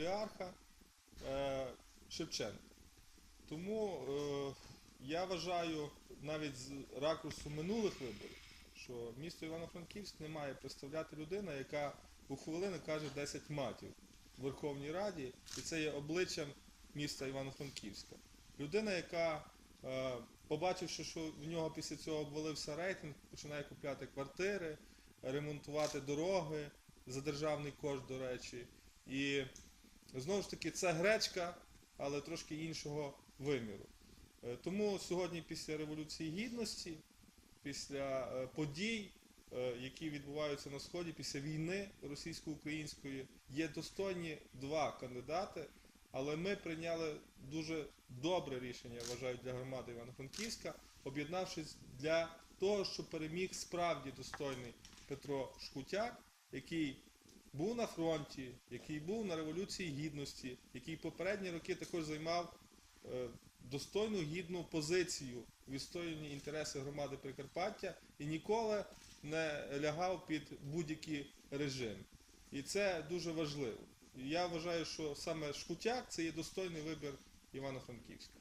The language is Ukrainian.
поліарха е, Шевченка. Тому е, я вважаю навіть з ракурсу минулих виборів, що місто Івано-Франківськ не має представляти людина, яка у хвилину каже 10 матів в Верховній Раді, і це є обличчям міста Івано-Франківська. Людина, яка, е, побачивши, що в нього після цього обвалився рейтинг, починає купляти квартири, ремонтувати дороги за державний кошт, до речі. І знову ж таки, це гречка, але трошки іншого виміру. Е, Тому сьогодні, після Революції Гідності, після е, подій, е, які відбуваються на Сході, після війни російсько-української, є достойні два кандидати. Але ми прийняли дуже добре рішення, я вважаю, для громади Івано-Франківська, об'єднавшись для того, щоб переміг справді достойний Петро Шкутяк, який був на фронті, який був на Революції Гідності, який попередні роки також займав е, достойну гідну позицію в відстоюванні інтереси громади Прикарпаття і ніколи не лягав під будь-які режими. І це дуже важливо. Я вважаю, що саме Шкутяк це є достойний вибір Івано-Франківська.